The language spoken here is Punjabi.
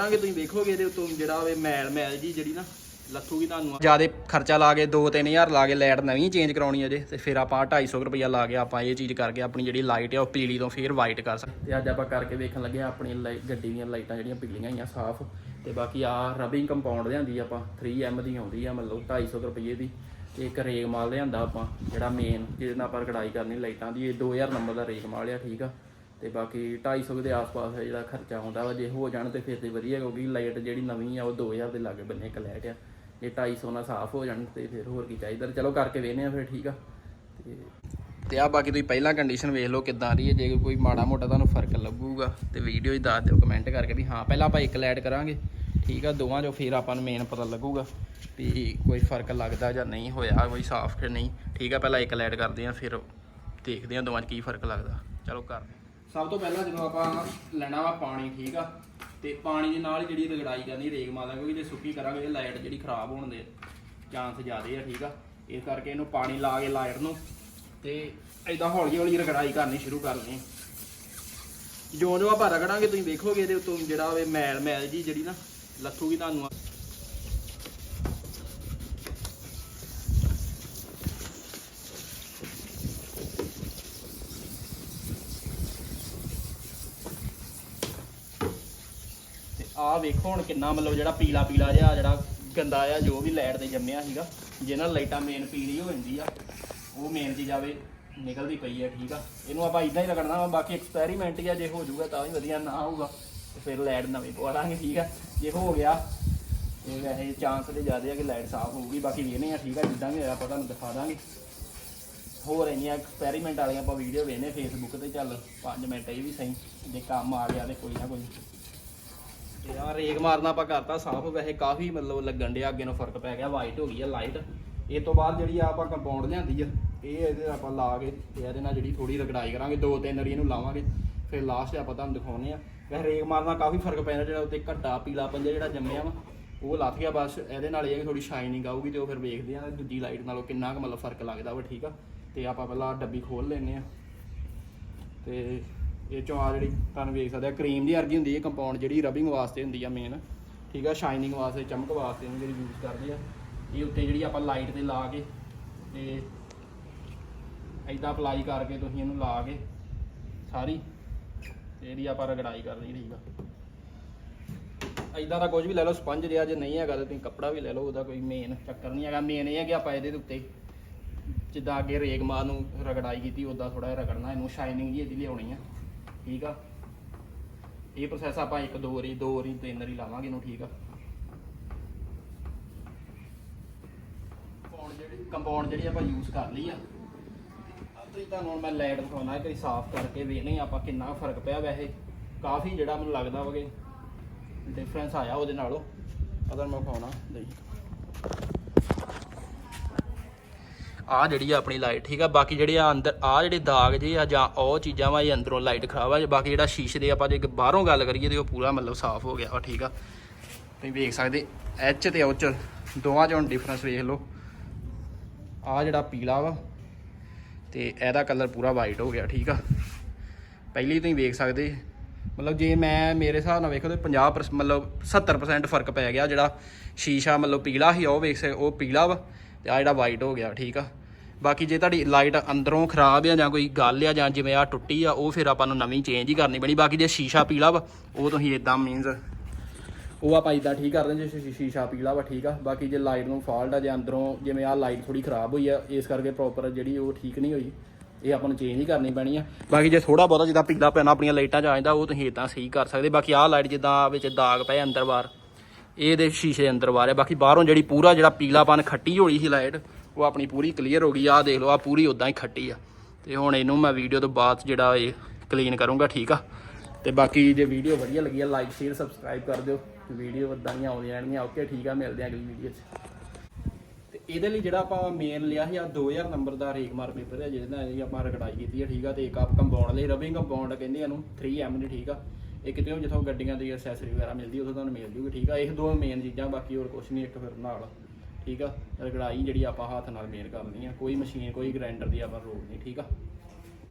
ਰਗੜਾਂਗੇ ਤੁਸੀਂ ਵੇਖੋਗੇ ਇਹਦੇ ਉੱਤੋਂ ਜਿਹੜਾ ਵੇ ਮੈਲ ਮੈਲ ਜੀ ਜਿਹੜੀ ਨਾ ਲੱਥੂਗੀ ਤੁਹਾਨੂੰ। ਜਿਆਦੇ ਖਰਚਾ ਲਾ ਕੇ 2-3000 ਲਾ ਕੇ ਲਾਈਟ ਨਵੀਂ ਚੇਂਜ ਕਰਾਉਣੀ ਅਜੇ ਤੇ ਫਿਰ ਆਪਾਂ 250 ਰੁਪਇਆ ਲਾ ਕੇ ਆਪਾਂ ਇਹ ਚੀਜ਼ ਕਰਕੇ ਆਪਣੀ ਜਿਹੜੀ ਲਾਈਟ ਆ ਉਹ ਪੀਲੀ ਤੋਂ ਫਿਰ ਵਾਈਟ ਕਰ ਸਕਦੇ। ਤੇ ਅੱਜ ਆਪਾਂ ਕਰਕੇ ਵੇਖਣ ਲੱਗੇ ਆਪਣੀ ਗੱਡੀ ਦੀਆਂ ਲਾਈਟਾਂ ਜਿਹੜੀਆਂ ਪੀਲੀਆਂ ਹੋਈਆਂ ਸਾਫ਼। ਤੇ ਬਾਕੀ ਆ ਰਬਿੰਗ ਕੰਪਾਊਂਡ ਲਿਆਂਦੀ ਆਪਾਂ 3M ਦੀ ਆਉਂਦੀ ਆ ਮਤਲਬ 250 ਰੁਪਏ ਦੀ। ਤੇ ਇੱਕ ਰੇਗ ਮਾਲ ਲਿਆਂਦਾ ਆਪਾਂ ਜਿਹੜਾ ਮੇਨ ਜਿਹਦੇ ਨਾਲ ਆਪਾਂ ਕਢਾਈ ਕਰਨੀ ਲਾਈਟਾਂ ਦੀ ਇਹ 2000 ਨੰਬਰ ਦਾ ਰੇਗ ਮਾਲ ਆ ਠੀਕ ਆ। ਤੇ ਬਾਕੀ 250 ਦੇ ਆਸ-ਪਾਸ ਹੈ ਜਿਹੜਾ ਖਰਚਾ ਆਉਂਦਾ ਵਾ, ਜੇ ਹੋ ਜਾਣ ਤੇ ਫਿਰ ਤੇ ਵਧੀਆ, ਕਿਉਂਕਿ ਲਾਈਟ ਜਿਹੜੀ ਨਵੀਂ ਆ, ਉਹ 2000 ਦੇ ਲਾਗੇ ਬੰਨੇ ਇੱਕ ਲਾਈਟ ਆ। ਜੇ 250 ਨਾਲ ਸਾਫ਼ ਹੋ ਜਾਣ ਤੇ ਫਿਰ ਹੋਰ ਕੀ ਚਾਹੀਦਾ। ਚਲੋ ਕਰਕੇ ਵੇਖਨੇ ਆ ਫਿਰ, ਠੀਕ ਆ? ਤੇ ਤੇ ਆ ਬਾਕੀ ਤੁਸੀਂ ਪਹਿਲਾਂ ਕੰਡੀਸ਼ਨ ਵੇਖ ਲਓ ਕਿੱਦਾਂ ਦੀ ਹੈ ਜੇ ਕੋਈ ਮਾੜਾ ਮੋਟਾ ਤੁਹਾਨੂੰ ਫ਼ਰਕ ਲੱਗੂਗਾ ਤੇ ਵੀਡੀਓ 'ਚ ਦੱਸ ਦਿਓ ਕਮੈਂਟ ਕਰਕੇ ਵੀ ਹਾਂ, ਪਹਿਲਾਂ ਆਪਾਂ ਇੱਕ ਲਾਈਟ ਕਰਾਂਗੇ, ਠੀਕ ਆ? ਦੋਵਾਂ 'ਚੋਂ ਫਿਰ ਆਪਾਂ ਨੂੰ ਮੇਨ ਪਤਾ ਲੱਗੂਗਾ ਵੀ ਕੋਈ ਫ਼ਰਕ ਲੱਗਦਾ ਜਾਂ ਨਹੀਂ ਹੋਇਆ, ਕੋਈ ਸਾਫ਼ ਕਿ ਨਹੀਂ। ਠੀਕ ਆ, ਪਹਿਲਾਂ ਇੱਕ ਲਾਈਟ ਕਰਦੇ ਆ ਫਿਰ ਦੇਖਦੇ ਆ ਦੋਵਾਂ 'ਚ ਕੀ ਫ਼ਰਕ ਲੱਗਦਾ। ਚਲੋ ਕਰਦੇ ਸਭ ਤੋਂ ਪਹਿਲਾਂ ਜਦੋਂ ਆਪਾਂ ਲੈਣਾ ਵਾ ਪਾਣੀ, ਠੀਕ ਆ, ਤੇ ਪਾਣੀ ਦੇ ਨਾਲ ਜਿਹੜੀ ਰਗੜਾਈ ਕਰਨੀ, ਰੇਗ ਮਾਰ ਦਾਂਗੇ ਕਿਉਂਕਿ ਜੇ ਸੁੱਕੀ ਕਰਾਂਗੇ ਤੇ ਲਾਈਟ ਜਿਹੜੀ ਖਰਾਬ ਹੋਣ ਦੇ ਚਾਂਸ ਜ਼ਿਆਦੇ ਆ, ਠੀਕ ਆ। ਇਸ ਕਰਕੇ ਇਹਨੂੰ ਪਾਣੀ ਲਾ ਕੇ ਲਾਈਟ ਨੂੰ ਤੇ ਐਦਾਂ ਹੌਲੀ ਹੌਲੀ ਰਗੜਾਈ ਕਰਨੀ ਸ਼ੁਰੂ ਕਰਨੀ। ਹਾਂ ਜਿਉਂ ਜਿਉਂ ਆਪਾਂ ਰਗੜਾਂਗੇ, ਤੁਸੀਂ ਦੇਖੋਗੇ ਇਹਦੇ ਉੱਤੋਂ ਜਿਹੜਾ ਵੇ ਮੈਲ ਮੈਲ ਜੀ ਜਿਹੜੀ ਨਾ ਲੱਥੂਗੀ ਤੁਹਾਨੂੰ ਆਹ ਵੇਖੋ ਹੁਣ ਕਿੰਨਾ ਮਤਲਬ ਜਿਹੜਾ ਪੀਲਾ ਪੀਲਾ ਜਿਹਾ ਜਿਹੜਾ ਗੰਦਾ ਆ, ਜੋ ਵੀ ਲਾਈਟ ਤੇ ਜੰਮਿਆ ਸੀਗਾ ਜਿਹਨਾਂ ਲਾਈਟਾਂ ਮੇਨ ਪੀਲੀ ਹੋ ਜਾਂਦੀ ਆ, ਉਹ ਮੇਨ ਚੀਜ਼ ਆਵੇ ਨਿਕਲਦੀ ਪਈ ਆ, ਠੀਕ ਆ। ਇਹਨੂੰ ਆਪਾਂ ਇਦਾਂ ਹੀ ਰਗੜਨਾ ਵਾ, ਬਾਕੀ ਐਕਸਪੈਰੀਮੈਂਟ ਹੀ ਆ, ਜੇ ਹੋ ਜਾਊਗਾ ਤਾਂ ਵੀ ਵਧੀਆ, ਨਾ ਹੋਊਗਾ, ਤੇ ਫਿਰ ਲਾਈਟ ਨਵੀਂ ਪਵਾ ਲਾਂਗੇ, ਠੀਕ ਆ। ਜੇ ਹੋ ਗਿਆ, ਤੇ ਵੈਸੇ ਚਾਂਸ ਤੇ ਜ਼ਿਆਦਾ ਆ ਕਿ ਲਾਈਟ ਸਾਫ਼ ਹੋਊਗੀ, ਬਾਕੀ ਵੇਖਨੇ ਆ, ਠੀਕ ਆ, ਜਿੱਦਾਂ ਵੀ ਹੋਇਆ ਆਪਾਂ ਤੁਹਾਨੂੰ ਦਿਖਾ ਦਾਂਗੇ। ਹੋਰ ਇੰਨੀਆਂ ਐਕਸਪੈਰੀਮੈਂਟ ਵਾਲੀਆਂ ਆਪਾਂ ਵੀਡੀਓ ਵੇਖਨੇ ਫੇਸਬੁੱਕ ਤੇ ਚੱਲ 5 ਮਿੰਟ ਇਹ ਵੀ ਸਹੀ, ਜੇ ਕੰਮ ਆ ਗਿਆ ਤੇ ਕੋਈ ਨਾ ਕੋਈ। ਤੇ ਆ ਰੇਗ ਮਾਰਨਾ ਆਪਾਂ ਕਰਤਾ ਸਾਫ਼, ਵੈਸੇ ਕਾਫੀ ਮਤਲਬ ਲੱਗਣ ਡਿਆ, ਅੱਗੇ ਨੂੰ ਫ਼ਰਕ ਪੈ ਗਿਆ ਵਾਈਟ ਹੋ ਗਈ ਆ ਲਾਈਟ ਇਹ ਤੋਂ ਬਾਅਦ ਜਿਹੜੀ ਆ ਆਪਾਂ ਕੰਪਾਊਂਡ ਲਿਆਂਦੀ ਆ, ਇਹ ਇਹਦੇ ਆਪਾਂ ਲਾ ਕੇ, ਤੇ ਇਹਦੇ ਨਾਲ ਜਿਹੜੀ ਥੋੜੀ ਰਗੜਾਈ ਕਰਾਂਗੇ, ਦੋ ਤਿੰਨ ਵਾਰੀ ਇਹਨੂੰ ਲਾਵਾਂਗੇ, ਫਿਰ ਲਾਸਟ ਆਪਾਂ ਤੁਹਾਨੂੰ ਦਿਖਾਉਨੇ ਆ। ਵੈਸੇ ਰੇਗ ਮਾਰਨਾ ਕਾਫੀ ਫ਼ਰਕ ਪੈਂਦਾ, ਜਿਹੜਾ ਉੱਤੇ ਘੱਟਾ ਪੀਲਾ ਪੰਜਾ ਜਿਹੜਾ ਜੰਮਿਆ ਵਾ, ਉਹ ਲੱਥ ਗਿਆ, ਬਸ ਇਹਦੇ ਨਾਲ ਇਹ ਹੈ ਕਿ ਥੋੜੀ ਸ਼ਾਈਨਿੰਗ ਆਊਗੀ ਤੇ ਉਹ ਫਿਰ ਵੇਖਦੇ ਆ, ਦੂਜੀ ਲਾਈਟ ਨਾਲੋਂ ਕਿੰਨਾ ਕੁ ਮਤਲਬ ਫ਼ਰਕ ਲੱਗਦਾ ਵਾ, ਠੀਕ ਆ? ਤੇ ਆਪਾਂ ਪਹਿਲਾਂ ਡੱਬੀ ਖੋਲ ਲੈਨੇ ਆ। ਤੇ ਇਹ ਚੋਂ ਆ ਜਿਹੜੀ ਤੁਹਾਨੂੰ ਵੇਖ ਸਕਦੇ ਆ ਕਰੀਮ ਦੀ ਅਰਗੀ ਹੁੰਦੀ ਹੈ ਕੰਪਾਊਂਡ ਜਿਹੜੀ ਰਬਿੰਗ ਵਾਸਤੇ ਹੁੰਦੀ ਆ ਮੇਨ ਠੀਕ ਆ? ਸ਼ਾਈਨਿੰਗ ਵਾਸਤੇ, ਚਮਕ ਵਾਸਤੇ ਇਹਨੂੰ ਜਿਹੜੀ ਯੂਜ਼ ਕਰਦੇ ਆ। ਇਹ ਉੱਤੇ ਜਿਹੜੀ ਆਪਾਂ ਲਾਈਟ ਤੇ ਲਾ ਕੇ ਤੇ ਐਦਾਂ ਅਪਲਾਈ ਕਰਕੇ ਤੁਸੀਂ ਇਹਨੂੰ ਲਾ ਕੇ ਸਾਰੀ ਇਹਦੀ ਆਪਾਂ ਰਗੜਾਈ ਕਰਨੀ ਠੀਕ ਆ? ਐਦਾਂ ਦਾ ਕੁਝ ਵੀ ਲੈ ਲਓ ਸਪੰਜ ਜਿਹਾ ਜੇ ਨਹੀਂ ਹੈਗਾ ਤਾਂ ਤੁਸੀਂ ਕੱਪੜਾ ਵੀ ਲੈ ਲਓ, ਉਹਦਾ ਕੋਈ ਮੇਨ ਚੱਕਰ ਨਹੀਂ ਹੈਗਾ। ਮੇਨ ਇਹ ਹੈ ਕਿ ਆਪਾਂ ਇਹਦੇ ਉੱਤੇ ਜਿੱਦਾਂ ਅੱਗੇ ਰੇਗ ਮਾਰ ਨੂੰ ਰਗੜਾਈ ਕੀਤੀ ਉਦਾਂ ਥੋੜਾ ਜਿਹਾ ਰਗੜਨਾ, ਇਹਨੂੰ ਸ਼ਾਈਨਿੰਗ ਜੀ ਇਹਦੀ ਲਿਆਉਣੀ ਆ। ਠੀਕ ਆ? ਇਹ ਪ੍ਰੋਸੈਸ ਆਪਾਂ ਇੱਕ, ਦੋ ਵਾਰੀ ਦੋ ਵਾਰੀ, ਤਿੰਨ ਵਾਰੀ ਲਾਵਾਂਗੇ ਇਹਨੂੰ, ਠੀਕ ਆ? ਕੰਪਾਊਂਡ ਜਿਹੜੀ ਕੰਪਾਊਂਡ ਜਿਹੜੀ ਆਪਾਂ ਯੂਜ਼ ਕਰ ਲਈ ਆ, ਤੁਸੀਂ ਤੁਹਾਨੂੰ ਹੁਣ ਮੈਂ ਲਾਈਟ ਦਿਖਾਉਣਾ ਕਿ ਸਾਫ਼ ਕਰਕੇ ਵੇਖਣੇ ਆਪਾਂ ਕਿੰਨਾ ਫ਼ਰਕ ਪਿਆ ਵੈਸੇ। ਕਾਫੀ ਜਿਹੜਾ ਮੈਨੂੰ ਲੱਗਦਾ ਵਾ ਡਿਫਰੈਂਸ ਆਇਆ ਉਹਦੇ ਨਾਲੋਂ। ਅਦਰ ਮੈਂ ਵਿਖਾਉਣਾ ਲਈ ਆ ਜਿਹੜੀ ਆ ਆਪਣੀ ਲਾਈਟ, ਠੀਕ ਆ? ਬਾਕੀ ਜਿਹੜੇ ਆ ਅੰਦਰ, ਆ ਜਿਹੜੇ ਦਾਗ ਜੇ ਆ ਜਾਂ ਉਹ ਚੀਜ਼ਾਂ ਵਾ, ਇਹ ਅੰਦਰੋਂ ਲਾਈਟ ਖਰਾਬ ਆ। ਜੇ ਬਾਕੀ ਜਿਹੜਾ ਸ਼ੀਸ਼ੇ ਦੇ ਆਪਾਂ ਜੇ ਬਾਹਰੋਂ ਗੱਲ ਕਰੀਏ ਤੇ ਉਹ ਪੂਰਾ ਮਤਲਬ ਸਾਫ਼ ਹੋ ਗਿਆ ਵਾ, ਠੀਕ ਆ? ਤੁਸੀਂ ਵੇਖ ਸਕਦੇ ਐਚ ਤੇ ਉਹ ਚ ਦੋਵਾਂ ਚੋਂ ਡਿਫਰੈਂਸ ਵੇਖ ਲਓ। ਆ ਜਿਹੜਾ ਪੀਲਾ ਵਾ, ਤੇ ਇਹਦਾ ਕਲਰ ਪੂਰਾ ਵਾਈਟ ਹੋ ਗਿਆ, ਠੀਕ ਆ? ਪਹਿਲੀ ਤੁਸੀਂ ਵੇਖ ਸਕਦੇ, ਮਤਲਬ ਜੇ ਮੈਂ ਮੇਰੇ ਹਿਸਾਬ ਨਾਲ ਵੇਖੋ ਤੇ 50% ਮਤਲਬ 70% ਫ਼ਰਕ ਪੈ ਗਿਆ ਜਿਹੜਾ ਸ਼ੀਸ਼ਾ ਮਤਲਬ ਪੀਲਾ ਸੀ, ਉਹ ਵੇਖ ਸਕਦੇ, ਉਹ ਪੀਲਾ ਵਾ, ਤੇ ਆ ਜਿਹੜਾ ਵਾਈਟ ਹੋ ਗਿਆ, ਠੀਕ ਆ? ਬਾਕੀ ਜੇ ਤੁਹਾਡੀ ਲਾਈਟ ਅੰਦਰੋਂ ਖਰਾਬ ਆ ਜਾਂ ਕੋਈ ਗੱਲ ਆ ਜਾਂ ਜਿਵੇਂ ਆ ਟੁੱਟੀ ਆ, ਉਹ ਫਿਰ ਆਪਾਂ ਨੂੰ ਨਵੀਂ ਚੇਂਜ ਹੀ ਕਰਨੀ ਪੈਣੀ। ਬਾਕੀ ਜੇ ਸ਼ੀਸ਼ਾ ਪੀਲਾ ਵਾ, ਉਹ ਤੁਸੀਂ ਇਦਾਂ ਮੀਨਸ ਉਹ ਆਪਾਂ ਇਦਾਂ ਠੀਕ ਕਰ ਦਿੰਦੇ ਜੇ ਸ਼ੀ- ਸ਼ੀਸ਼ਾ ਪੀਲਾ ਵਾ, ਠੀਕ ਆ। ਬਾਕੀ ਜੇ ਲਾਈਟ ਨੂੰ ਫਾਲਟ ਆ, ਜਾਂ ਅੰਦਰੋਂ ਜਿਵੇਂ ਆ ਲਾਈਟ ਥੋੜੀ ਖਰਾਬ ਹੋਈ ਆ, ਇਸ ਕਰਕੇ ਪ੍ਰੋਪਰ ਜਿਹੜੀ ਉਹ ਠੀਕ ਨਹੀਂ ਹੋਈ, ਇਹ ਆਪਾਂ ਨੂੰ ਚੇਂਜ ਹੀ ਕਰਨੀ ਪੈਣੀ ਆ। ਬਾਕੀ ਜੇ ਥੋੜਾ ਬਹੁਤਾ ਜਿੱਦਾਂ ਪੀਲਾ ਪੈਣਾ ਆਪਣੀਆਂ ਲਾਈਟਾਂ 'ਚ ਆ ਜਾਂਦਾ, ਉਹ ਤੁਸੀਂ ਇਦਾਂ ਸਹੀ ਕਰ ਸਕਦੇ। ਬਾਕੀ ਆਹ ਲਾਈਟ ਜਿੱਦਾਂ ਵਿੱਚ ਦਾਗ ਪਏ ਅੰਦਰ ਬਾਹਰ ਇਹਦੇ ਸ਼ੀਸ਼ੇ ਅੰਦਰ ਬਾਹਰ ਆ। ਬਾਕੀ ਬਾਹਰੋਂ ਜਿਹੜੀ ਪੂਰਾ ਜਿਹੜਾ ਪੀਲਾਪਨ ਖੱਟੀ ਹੋਈ ਸੀ ਲਾਈਟ ਉਹ ਆਪਣੀ ਪੂਰੀ ਕਲੀਅਰ ਹੋ ਗਈ, ਆਹ ਦੇਖ ਲਓ ਆ ਪੂਰੀ ਉਦਾਂ ਹੀ ਖੱਟੀ ਆ। ਤੇ ਹੁਣ ਇਹਨੂੰ ਮੈਂ ਵੀਡੀਓ ਤੋਂ ਬਾਅਦ ਜਿਹੜਾ ਇਹ ਕਲੀਨ ਕਰੂੰਗਾ, ਠੀਕ ਆ? ਤੇ ਬਾਕੀ ਜੇ ਵੀਡੀਓ ਵਧੀਆ ਲੱਗੀ ਆ ਲਾਈਕ ਸ਼ੇਅਰ ਸਬਸਕ੍ਰਾਈਬ ਕਰ ਦਿਓ। ਵੀਡੀਓ ਇਦਾਂ ਦੀਆਂ ਆਉਂਦੀਆਂ ਰਹਿਣਗੀਆਂ ਓਕੇ ਠੀਕ ਆ, ਮਿਲਦੇ ਆ ਅਗਲੀ ਵੀਡੀਓ 'ਚ। ਤੇ ਇਹਦੇ ਲਈ ਜਿਹੜਾ ਆਪਾਂ ਮੇਨ ਲਿਆ ਸੀ ਆ 2000 ਨੰਬਰ ਦਾ ਰੇਕਮਾਰ ਪੇਪਰ ਹੈ ਜਿਹਦੇ ਨਾਲ ਇਹ ਆਪਾਂ ਰਗੜਾਈ ਕੀਤੀ ਹੈ ਠੀਕ ਆ? ਤੇ ਇੱਕ ਆਪ ਕੰਪਾਊਂਡ ਲਈ ਰਬਿੰਗ ਕੰਪਾਊਂਡ ਕਹਿੰਦੇ ਇਹਨੂੰ 3M ਦੀ, ਠੀਕ ਆ? ਇਹ ਕਿਤੇ ਜਿੱਥੋਂ ਗੱਡੀਆਂ ਦੀ ਐਕਸੈਸਰੀ ਵਗੈਰਾ ਮਿਲਦੀ, ਉੱਥੋਂ ਤੁਹਾਨੂੰ ਮਿਲ ਜੂਗੀ, ਠੀਕ ਆ? ਇਹ ਦੋ ਮੇਨ ਚੀਜ਼ਾਂ, ਬਾਕੀ ਹੋਰ ਕੁਝ ਨਹੀਂ ਇੱਕ ਫਿਰ ਨਾਲ। ਠੀਕ ਆ? ਰਗੜਾਈ ਜਿਹੜੀ ਆਪਾਂ ਹੱਥ ਨਾਲ ਮੇਲ ਕਰਨੀ ਆ, ਕੋਈ ਮਸ਼ੀਨ, ਕੋਈ ਗ੍ਰਾਈਂਡਰ ਦੀ ਆਪਾਂ ਲੋੜ ਨਹੀਂ, ਠੀਕ ਆ?